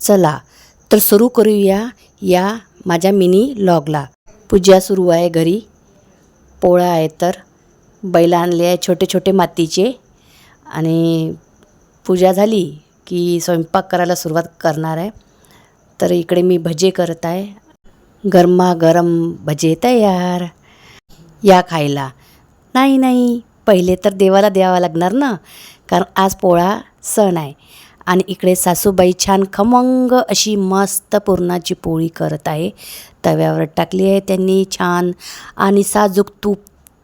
चला तर सुरू करूया या माझ्या मिनी लॉगला. पूजा सुरू आहे घरी. पोळा आहे तर. बैल आणले आहे छोटे छोटे मातीचे. आणि पूजा झाली की स्वयंपाक करायला सुरुवात करणार आहे. तर इकडे मी भजे करत आहे. गरमागरम भजे तयार. या खायला. नाही नाही पहिले तर देवाला द्यावा लागणार ना. कारण आज पोळा सण आहे. आणि इकडे सासूबाई छान खमंग अशी मस्त पुरणाची पोळी करत आहे. तव्यावर टाकली आहे त्यांनी छान आणि साजूक तूप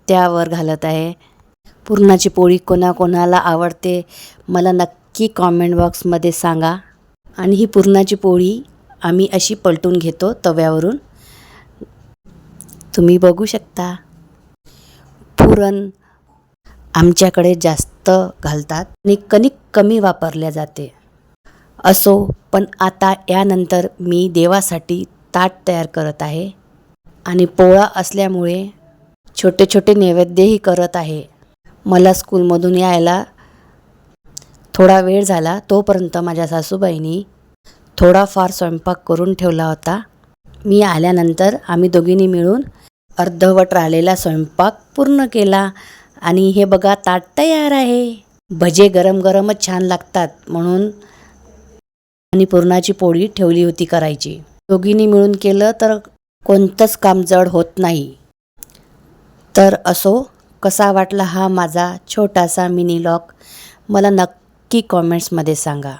त्यावर घालत आहे. पुरणाची पोळी कोणाकोणाला आवडते मला नक्की कॉमेंट बॉक्समध्ये सांगा. आणि ही पुरणाची पोळी आम्ही अशी पलटून घेतो तव्यावरून. तुम्ही बघू शकता. पुरण आमच्याकडे जास्त घालतात. आणि कणिक कमी वापरल्या जाते. असो पण आता यानंतर मी देवासाठी ताट तयार करत आहे आणि पोळा असल्यामुळे छोटे छोटे नैवेद्यही करत आहे. मला स्कूलमधून यायला थोडा वेळ झाला तोपर्यंत माझ्या सासूबाईंनी थोडाफार स्वयंपाक करून ठेवला होता. मी आल्यानंतर आम्ही दोघींनी मिळून अर्धवट राहिलेला स्वयंपाक पूर्ण केला आणि हे बघा ताट तयार आहे. भजे गरम गरमच छान लागतात म्हणून आणि पुरणाची पोळी ठेवली होती करायची. दोघींनी मिळून केलं तर कोणतंच काम जड होत नाही. तर असो कसा वाटला हा माझा छोटासा मिनी लॉक मला नक्की कॉमेंट्समध्ये सांगा.